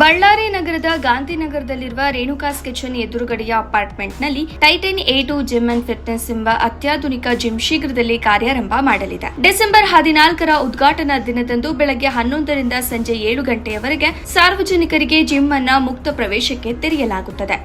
ಬಳ್ಳಾರಿ ನಗರದ ಗಾಂಧಿನಗರದಲ್ಲಿರುವ ರೇಣುಕಾಸ್ ಕಿಚನ್ ಎದುರುಗಡೆಯ ಅಪಾರ್ಟ್ಮೆಂಟ್ನಲ್ಲಿ Titan A to gym and fitness ಎಂಬ ಅತ್ಯಾಧುನಿಕ ಜಿಮ್ ಶೀಘ್ರದಲ್ಲಿ ಕಾರ್ಯಾರಂಭ ಮಾಡಲಿದೆ. ಡಿಸೆಂಬರ್ ಹದಿನಾಲ್ಕರ ಉದ್ಘಾಟನಾ ದಿನದಂದು ಬೆಳಗ್ಗೆ ಹನ್ನೊಂದರಿಂದ ಸಂಜೆ ಏಳು ಗಂಟೆಯವರೆಗೆ ಸಾರ್ವಜನಿಕರಿಗೆ ಜಿಮ್ ಅನ್ನ ಮುಕ್ತ ಪ್ರವೇಶಕ್ಕೆ ತೆರೆಯಲಾಗುತ್ತದೆ.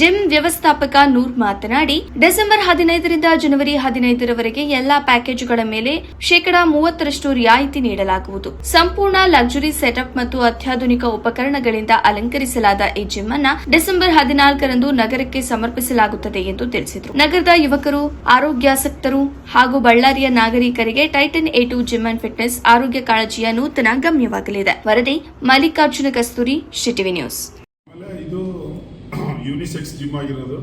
ಜಿಮ್ ವ್ಯವಸ್ಥಾಪಕ ನೂರ್ ಮಾತನಾಡಿ, ಡಿಸೆಂಬರ್ ಹದಿನೈದರಿಂದ ಜನವರಿ ಹದಿನೈದರವರೆಗೆ ಎಲ್ಲಾ ಪ್ಯಾಕೇಜ್ಗಳ ಮೇಲೆ ಶೇಕಡಾ ಮೂವತ್ತರಷ್ಟು ರಿಯಾಯಿತಿ ನೀಡಲಾಗುವುದು. ಸಂಪೂರ್ಣ ಲಕ್ಸುರಿ ಸೆಟಪ್ ಮತ್ತು ಅತ್ಯಾಧುನಿಕ ಉಪಕರಣಗಳಿಂದ ಅಲಂಕರಿಸಲಾದ ಈ ಜಿಮ್ ಅನ್ನ ಡಿಸೆಂಬರ್ ಹದಿನಾಲ್ಕರಂದು ನಗರಕ್ಕೆ ಸಮರ್ಪಿಸಲಾಗುತ್ತದೆ ಎಂದು ತಿಳಿಸಿದರು. ನಗರದ ಯುವಕರು, ಆರೋಗ್ಯಾಸಕ್ತರು ಹಾಗೂ ಬಳ್ಳಾರಿಯ ನಾಗರಿಕರಿಗೆ Titan A to gym and fitness ಆರೋಗ್ಯ ಕಾಳಜಿಯ ನೂತನ ಗಮ್ಯವಾಗಲಿದೆ. ವರದಿ ಮಲ್ಲಿಕಾರ್ಜುನ ಕಸ್ತೂರಿ ಶಿಟಿವಿ ನ್ಯೂಸ್. ಯೂನಿಸೆಕ್ಸ್ ಜಿಮ್ ಆಗಿರೋದು.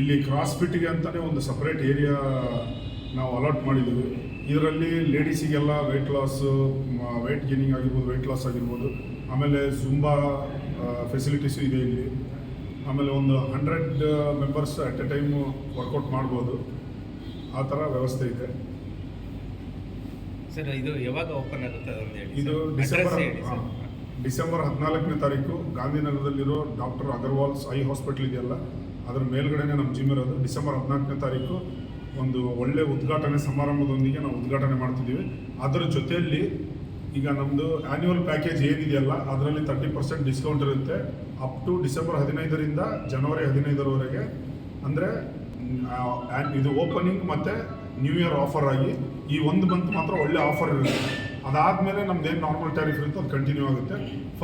ಇಲ್ಲಿ ಕ್ರಾಸ್ ಫಿಟ್ಗೆ ಅಂತಲೇ ಒಂದು ಸಪ್ರೇಟ್ ಏರಿಯಾ ನಾವು ಅಲಾಟ್ ಮಾಡಿದ್ದೀವಿ. ಇದರಲ್ಲಿ ಲೇಡೀಸಿಗೆಲ್ಲ ವೆಯ್ಟ್ ಲಾಸು ವೆಯ್ಟ್ ಗೇನಿಂಗ್ ಆಗಿರ್ಬೋದು ವೆಯ್ಟ್ ಲಾಸ್ ಆಗಿರ್ಬೋದು. ಆಮೇಲೆ ಜುಂಬಾ ಫೆಸಿಲಿಟೀಸು ಇದೆ ಇಲ್ಲಿ. ಆಮೇಲೆ ಒಂದು hundred members at a time workout ಮಾಡ್ಬೋದು. ಆ ಥರ ವ್ಯವಸ್ಥೆ ಇದೆ. ಸರ್ ಇದು ಯಾವಾಗ ಓಪನ್ ಆಗುತ್ತೆ ಇದು. ಡಿಸೆಂಬರ್ ಡಿಸೆಂಬರ್ ಹದಿನಾಲ್ಕನೇ ತಾರೀಕು ಗಾಂಧಿನಗರದಲ್ಲಿರೋ ಡಾಕ್ಟರ್ ಅಗರ್ವಾಲ್ಸ್ ಐ ಹಾಸ್ಪಿಟ್ಲ್ ಇದೆಯಲ್ಲ, ಅದರ ಮೇಲ್ಗಡೆನೆ ನಮ್ಮ ಜಿಮ್ ಇರೋದು. ಡಿಸೆಂಬರ್ ಹದಿನಾಲ್ಕನೇ ತಾರೀಕು ಒಂದು ಒಳ್ಳೆ ಉದ್ಘಾಟನೆ ಸಮಾರಂಭದೊಂದಿಗೆ ನಾವು ಉದ್ಘಾಟನೆ ಮಾಡ್ತಿದ್ದೀವಿ. ಅದರ ಜೊತೆಯಲ್ಲಿ ಈಗ ನಮ್ಮದು ಆ್ಯನ್ಯುವಲ್ ಪ್ಯಾಕೇಜ್ ಏನಿದೆಯಲ್ಲ, ಅದರಲ್ಲಿ ತರ್ಟಿ ಪರ್ಸೆಂಟ್ ಡಿಸ್ಕೌಂಟ್ ಇರುತ್ತೆ. ಅಪ್ ಟು ಡಿಸೆಂಬರ್ ಹದಿನೈದರಿಂದ ಜನವರಿ ಹದಿನೈದರವರೆಗೆ. ಅಂದರೆ ಇದು ಓಪನಿಂಗ್ ಮತ್ತು ನ್ಯೂ ಇಯರ್ ಆಫರ್ ಆಗಿ ಈ ಒಂದು ಮಂತ್ ಮಾತ್ರ ಒಳ್ಳೆ ಆಫರ್ ಇರುತ್ತೆ. ಅದಾದಮೇಲೆ ನಮ್ದು ಏನು ನಾರ್ಮಲ್ ಟ್ಯಾರಿಫ್ ಇರುತ್ತೆ ಅದು ಕಂಟಿನ್ಯೂ ಆಗುತ್ತೆ.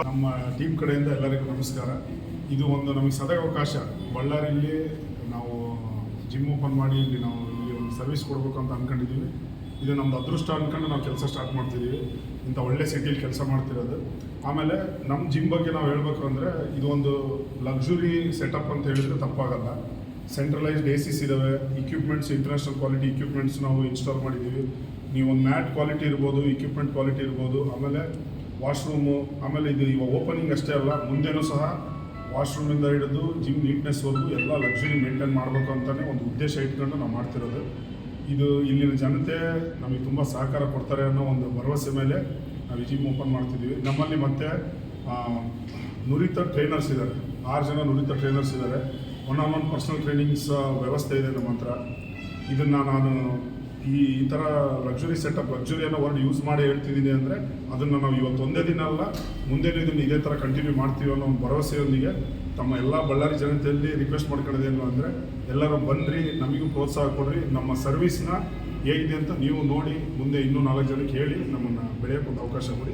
ನಮ್ಮ ಟೀಮ್ ಕಡೆಯಿಂದ ಎಲ್ಲರಿಗೂ ನಮಸ್ಕಾರ. ಇದು ಒಂದು ನಮಗೆ ಸದಾ ಅವಕಾಶ ಬಳ್ಳಾರಿಯಲ್ಲಿ ನಾವು ಜಿಮ್ ಓಪನ್ ಮಾಡಿ ಇಲ್ಲಿ ನಾವು ಇಲ್ಲಿ ಒಂದು ಸರ್ವಿಸ್ ಕೊಡಬೇಕು ಅಂತ ಅಂದ್ಕೊಂಡಿದ್ದೀವಿ ಇದು ನಮ್ದು ಅದೃಷ್ಟ ಅಂದ್ಕೊಂಡು ನಾವು ಕೆಲಸ ಸ್ಟಾರ್ಟ್ ಮಾಡ್ತಿದ್ದೀವಿ ಇಂಥ ಒಳ್ಳೆ ಸಿಟಿಲಿ ಕೆಲಸ ಮಾಡ್ತಿರೋದು. ಆಮೇಲೆ ನಮ್ಮ ಜಿಮ್ ಬಗ್ಗೆ ನಾವು ಹೇಳಬೇಕು ಅಂದರೆ ಇದೊಂದು ಲಕ್ಸುರಿ ಸೆಟಪ್ ಅಂತ ಹೇಳಿದ್ರೆ ತಪ್ಪಾಗಲ್ಲ. ಸೆಂಟ್ರಲೈಸ್ಡ್ ಎ ಸಿಸ್ ಇದ್ದಾವೆ ಇಕ್ವಿಪ್ಮೆಂಟ್ಸ್ ಇಂಟರ್ನ್ಯಾಷನಲ್ ಕ್ವಾಲಿಟಿ ಇಕ್ವಿಪ್ಮೆಂಟ್ಸ್ ನಾವು ಇನ್ಸ್ಟಾಲ್ ಮಾಡಿದ್ದೀವಿ ನೀವು ಒಂದು ಮ್ಯಾಟ್ ಕ್ವಾಲಿಟಿ ಇರ್ಬೋದು ಇಕ್ವಿಪ್ಮೆಂಟ್ ಕ್ವಾಲಿಟಿ ಇರ್ಬೋದು, ಆಮೇಲೆ ವಾಶ್ರೂಮು ಆಮೇಲೆ ಇದು ಇವಾಗ ಓಪನಿಂಗ್ ಅಷ್ಟೇ ಅಲ್ಲ, ಮುಂದೆನೂ ಸಹ ವಾಶ್ರೂಮಿಂದ ಹಿಡಿದು ಜಿಮ್ ನೀಟ್ನೆಸ್ವರೆಗೂ ಎಲ್ಲ ಲಕ್ಸುರಿ ಮೇಂಟೈನ್ ಮಾಡಬೇಕು ಅಂತಲೇ ಒಂದು ಉದ್ದೇಶ ಇಟ್ಕೊಂಡು ನಾವು ಮಾಡ್ತಿರೋದು. ಇದು ಇಲ್ಲಿನ ಜನತೆ ನಮಗೆ ತುಂಬ ಸಹಕಾರ ಕೊಡ್ತಾರೆ ಅನ್ನೋ ಒಂದು ಭರವಸೆ ಮೇಲೆ ನಾವು ಈ ಜಿಮ್ ಓಪನ್ ಮಾಡ್ತಿದ್ದೀವಿ. ನಮ್ಮಲ್ಲಿ ಮತ್ತೆ ನುರಿತ ಟ್ರೈನರ್ಸ್ ಇದ್ದಾರೆ. ಆರು ಜನ ನುರಿತ ಟ್ರೈನರ್ಸ್ ಇದ್ದಾರೆ. One on one personal trainings ವ್ಯವಸ್ಥೆ ಇದೆ ನಮ್ಮ ಹತ್ರ. ಇದನ್ನು ನಾನು ಈ ಈ ಥರ ಲಕ್ಸುರಿ ಸೆಟಪ್ ಲಕ್ಸುರಿ ಅನ್ನೋ ವರ್ಡ್ ಯೂಸ್ ಮಾಡಿ ಹೇಳ್ತಿದ್ದೀನಿ ಅಂದರೆ ಅದನ್ನು ನಾವು ಇವತ್ತು ಒಂದೇ ದಿನ ಅಲ್ಲ ಮುಂದೆ ಇದನ್ನು ಇದೇ ಥರ ಕಂಟಿನ್ಯೂ ಮಾಡ್ತೀವಿ ಅನ್ನೋ ಒಂದು ಭರವಸೆಯೊಂದಿಗೆ ತಮ್ಮ ಎಲ್ಲ ಬಳ್ಳಾರಿ ಜನತೆಯಲ್ಲಿ ರಿಕ್ವೆಸ್ಟ್ ಮಾಡ್ಕೊಳ್ಳೋದೇನು ಅಂದರೆ, ಎಲ್ಲರೂ ಬನ್ನಿರಿ ನಮಗೂ ಪ್ರೋತ್ಸಾಹ ಕೊಡ್ರಿ, ನಮ್ಮ ಸರ್ವಿಸ್ನ ಹೇಗಿದೆ ಅಂತ ನೀವು ನೋಡಿ, ಮುಂದೆ ಇನ್ನೂ ನಾಲ್ಕು ಜನಕ್ಕೆ ಹೇಳಿ ನಮ್ಮನ್ನು ಬೆಳೆಯೋಕ್ಕೊಂದು ಅವಕಾಶ ಕೊಡಿ.